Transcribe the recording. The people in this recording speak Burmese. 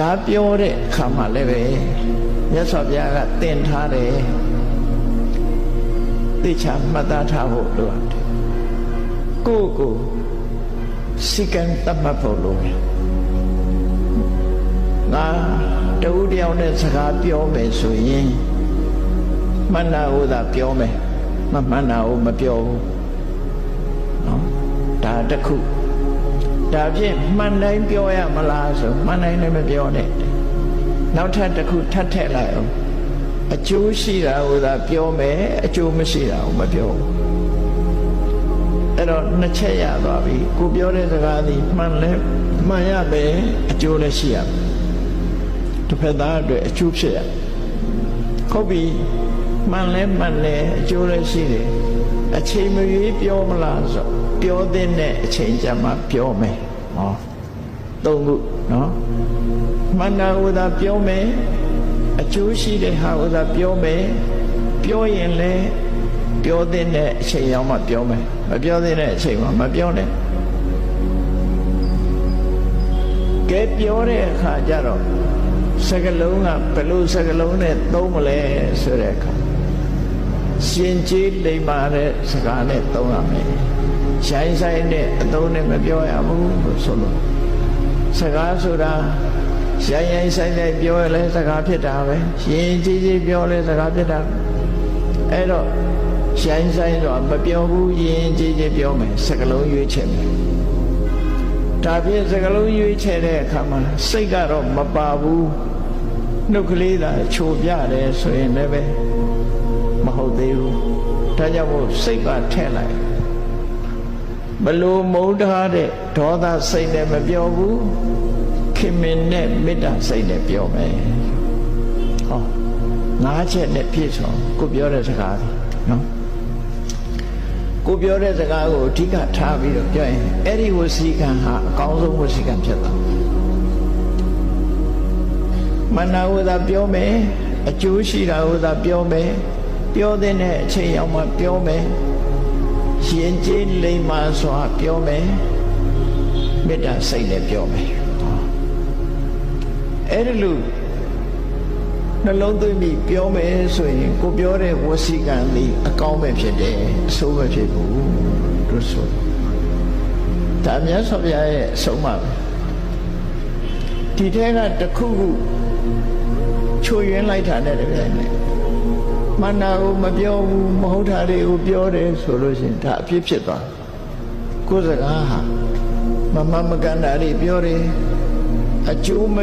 ကားပြောတဲ့အခါမှာလည်းပဲမြတ်စွာဘုရားကသင်ထားတယ်သိချာမှတ်သားထားဖို့လိုတယ်ကိုယ့်ကိုစိကံတတ်မှတ်ဖို့လိုတယ်ငါတူတယောက်နဲ့စကားပြောမယ်ဆိုရင်မှန်တာကိုသာပြောမယ်မမှန်တာကိုမပြောဘူးနော်ဒါတစ်ခု ဒါဖြင့်မှန်တိုင်းပြောရမလားဆိုမှန်တိုင်းလည်းမပြောနဲ့နောက်ထပ်တစ်ခုထပ်ထည့်လိုက်အောင်အကျိုးရှိတာကိုသာပြောမယ်အကျိုးမရှိတာကိုမပြောဘူးအဲ့တော့နှစ်ချက်ရသွားပြီကိုပြောတဲ့စကားသည်မှန်လဲမှန်ရပဲအကျိုးလည်းရှိရမယ်တစ်ဖက်သားအတွက်အကျိုးဖြစ်ရဟုတ်ပြီမှန်လဲမှန်လဲအကျိုးလည်းရှိတယ် အချိန်မရွေးပြောမလားဆိုပြောတဲ့အချိန်ကြမှာပြောမယ်ဟောသုံးခုနော်မှန်တာကိုသာပြောမယ်အကျိုးရှိတဲ့ဟာကိုသာပြောမယ်ပြောရင်လည်းပြောတဲ့အချိန်ရောက်မှပြောမယ်မပြောတဲ့အချိန်မှာမပြောနဲ့ကဲပြောတဲ့အခါကျတော့စကလုံးကဘယ်လိုစကလုံးနဲ့သုံးမလဲဆိုတဲ့အခါ ရှင်ကြီးလိမ္မာတဲ့စကားနဲ့သုံးရမယ်ရှိုင်းဆိုင်တဲ့အသုံးနဲ့မပြောရဘူးလို့ဆိုလို့စကားဆိုတာရိုင်းရိုင်းဆိုင်ဆိုင်ပြောရလဲစကားဖြစ်တာပဲရှင်ကြီးကြီးပြောလဲစကားဖြစ်တာအဲ့တော့ရှိုင်းဆိုင်တော့မပြောဘူးရင်ကြီးကြီးပြောမယ်စကလုံးရွေးချယ်မယ်ဒါဖြင့်စကလုံးရွေးချယ်တဲ့အခါမှာစိတ်ကတော့မပါဘူးနှုတ်ကလေးသာချိုပြတယ်ဆိုရင်လည်းပဲမ ဟုတ်သေးဘူးဒါကြောင့်မို့စိတ်ကထဲ့လိုက်ဘလို့မုန်းထားတဲ့ဒေါသစိတ်နဲ့မပြောဘူးခင်မင်နဲ့မေတ္တာစိတ်နဲ့ပြောမယ်ဟောငါးချက်နဲ့ပြည့်စုံကိုပြောတဲ့စကားနော်ကိုပြောတဲ့စကားကိုအဓိကထားပြီးတော့ပြောရင်အဲ့ဒီဝစီကံဟာအကောင်းဆုံးဝစီကံဖြစ်သွားမနာဝသာပြောမယ်အကျိုးရှိတာဝသာပြောမယ် ပြောတဲ့အချိန်ရောက်မှပြောမယ်ရှင်ကျေးလိမ္မာစွာပြောမယ်မေတ္တာစိတ်နဲ့ပြောမယ်အဲ့ဒီလိုနှလုံးသွင်းပြီးပြောမယ်ဆိုရင်ကိုပြောတဲ့ဝစီကံလေးအကောင်းပဲဖြစ်တယ်အဆိုးပဲဖြစ်ဘူးလို့ဆိုဒါမြတ်စွာဘုရားရဲ့အဆုံးအမပဲဒီထဲကတစ်ခုခုချိုယွင်းလိုက်တာနဲ့တကယ်နဲ့ မနာကိုမပြောဘူးမဟုတ်တာတွေကိုပြောတယ်ဆိုလို့ရှိရင်ဒါအဖြစ်ဖြစ်သွားကိုယ်စကားဟာမမမကန်တာတွေပြောတယ်အကျိုးမ